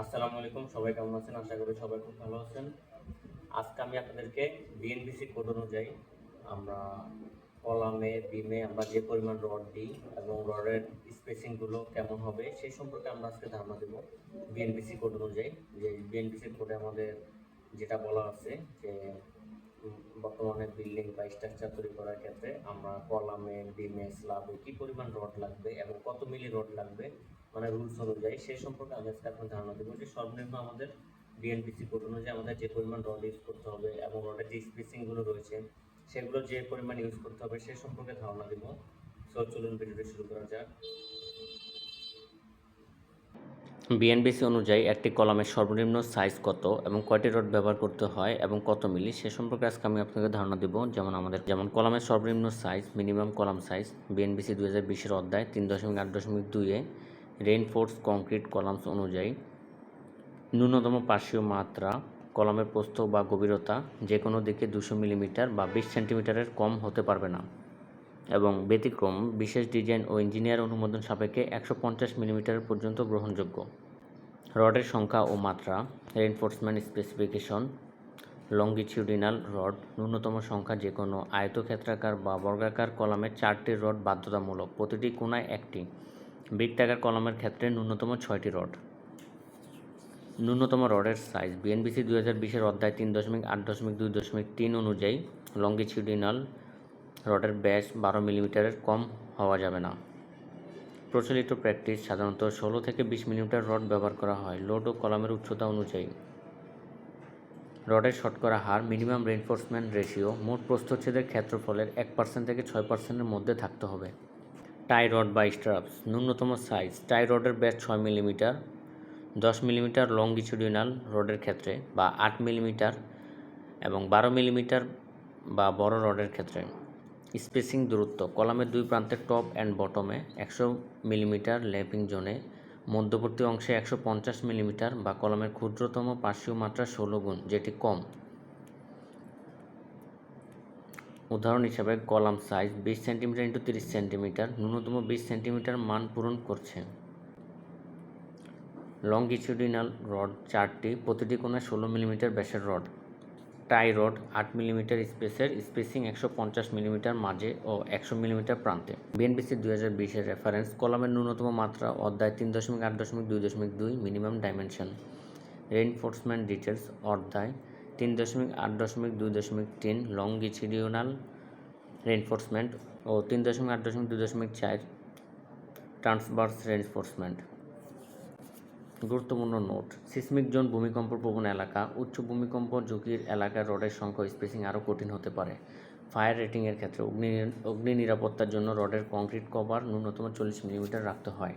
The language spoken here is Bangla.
আসসালামু আলাইকুম, সবাই কেমন আছেন? আশা করি সবাই খুব ভালো আছেন। আজকে আমি আপনাদেরকে বিএনবিসি কোড অনুযায়ী আমরা কলামে, বিমে আমরা যে পরিমাণ রড দিই এবং রডের স্পেসিংগুলো কেমন হবে সেই সম্পর্কে আমরা আজকে ধারণা দেব বিএনবিসি কোড অনুযায়ী। যে বিএনবিসি কোডে আমাদের যেটা বলা আছে যে বর্তমানে বিল্ডিং বা স্ট্রাকচার তৈরি করার ক্ষেত্রে আমরা কলামে বিমে স্লাবে কি পরিমাণ রড লাগবে এবং কত মিলি রড লাগবে মানে রুলস অনুযায়ী সেই সম্পর্কে আমি আজকে আপনার ধারণা দেবো যে সর্বনিম্ন আমাদের বিএনপিসি কোড অনুযায়ী আমাদের যে পরিমাণ রড ইউজ করতে হবে এবং রডের যে স্পেসিংগুলো রয়েছে, সেগুলো যে পরিমাণ ইউজ করতে হবে সে সম্পর্কে ধারণা দেবো। সো চলুন ভিডিওটি শুরু করা যাক। বিএনবিসি অনুযায়ী একটি কলামের সর্বনিম্ন সাইজ কত এবং কয়টি রড ব্যবহার করতে হয় এবং কত মিলি, সে সম্পর্কে আজকে আমি আপনাকে ধারণা দেবো। যেমন আমাদের, যেমন কলামের সর্বনিম্ন size minimum column size BNBC দু হাজার বিশের অধ্যায়, তিন দশমিক আট দশমিক দুইয়ে রেইনফোর্স কংক্রিট কলামস অনুযায়ী ন্যূনতম পার্শ্বীয় মাত্রা, কলামের প্রস্থ বা গভীরতা যে কোনো দিকে দুশো মিলিমিটার বা বিশ সেন্টিমিটারের কম হতে পারবে না। এবং ব্যতিক্রম, বিশেষ ডিজাইন ও ইঞ্জিনিয়ার অনুমোদন সাপেক্ষে একশো পঞ্চাশ মিলিমিটার পর্যন্ত গ্রহণযোগ্য। রডের সংখ্যা ও মাত্রা রেনফোর্সমেন্ট স্পেসিফিকেশন লঙ্গিটিউডিনাল রড ন্যূনতম সংখ্যা যে কোনো আয়তক্ষেত্রাকার বা বর্গাকার কলামের চারটি রড বাধ্যতামূলক, প্রতিটি কোনায় একটি। বৃত্তাকার কলামের ক্ষেত্রে ন্যূনতম ছয়টি রড। ন্যূনতম রডের সাইজ বিএনবিসি দুই হাজার বিশের অধ্যায় তিন দশমিক আট দশমিক দুই দশমিক তিন অনুযায়ী লঙ্গিটিউডিনাল রডের ব্যাস বারো মিলিমিটারের কম হওয়া যাবে না। প্রচলিত প্র্যাকটিস সাধারণত ষোলো থেকে বিশ মিলিমিটার রড ব্যবহার করা হয়। লোড ও কলামের উচ্চতা অনুযায়ী। রডের শতকরা হার, মিনিমাম রেনফোর্সমেন্ট রেশিও মোট প্রস্থচ্ছেদের ক্ষেত্রফলের এক পার্সেন্ট থেকে ছয় পার্সেন্টের মধ্যে থাকতে হবে। টাই রড বা স্ট্রাপস ন্যূনতম সাইজ টাই রডের ব্যাস ছয় মিলিমিটার, দশ মিলিমিটার লঙ্গিচুডিনাল রডের ক্ষেত্রে বা আট মিলিমিটার এবং বারো মিলিমিটার বা বড় রডের ক্ষেত্রে। স্পেসিং দূরত্ব। কলামের দুই প্রান্তের টপ অ্যান্ড বটমে একশো মিলিমিটার ল্যাপিং জোনে মধ্যবর্তী অংশে একশো পঞ্চাশ মিলিমিটার বা কলমের ক্ষুদ্রতম পার্শ্বীয় মাত্রা ষোলো গুণ, যেটি কম। উদাহরণ হিসাবে কলাম সাইজ বিশ সেন্টিমিটার ইন্টু তিরিশ সেন্টিমিটার, ন্যূনতম বিশ সেন্টিমিটার মান পূরণ করছে। লঙ্গিচুডিনাল রড চারটি প্রতিটি কোণায় ষোলো মিলিমিটার ব্যাসের রড। টাই রড আট মিলিমিটার স্পেসের স্পেসিং একশো পঞ্চাশ মিলিমিটার মাঝে ও একশো মিলিমিটার প্রান্তে। বিএনবিসি দুই হাজার বিশের রেফারেন্স কলামের ন্যূনতম মাত্রা অধ্যায় তিন দশমিক আট দশমিক দুই দশমিক দুই মিনিমাম ডাইমেনশন। রেইনফোর্সমেন্ট ডিটেলস অধ্যায় তিন দশমিক আট দশমিক দুই দশমিক তিন লঙ্গিচিডিওনাল রেইনফোর্সমেন্ট ও তিন দশমিক আট দশমিক দুই দশমিক চার ট্রান্সভার্স রেইনফোর্সমেন্ট। গুরুত্বপূর্ণ নোট। সিসমিক জোন ভূমিকম্প প্রবণ এলাকা, উচ্চ ভূমিকম্প ঝুঁকির এলাকার রডের সংখ্যা স্পেসিং আরও কঠিন হতে পারে। ফায়ার রেটিংয়ের ক্ষেত্রে অগ্নি অগ্নি নিরাপত্তার জন্য রডের কংক্রিট কভার ন্যূনতম চল্লিশ মিলিমিটার রাখতে হয়।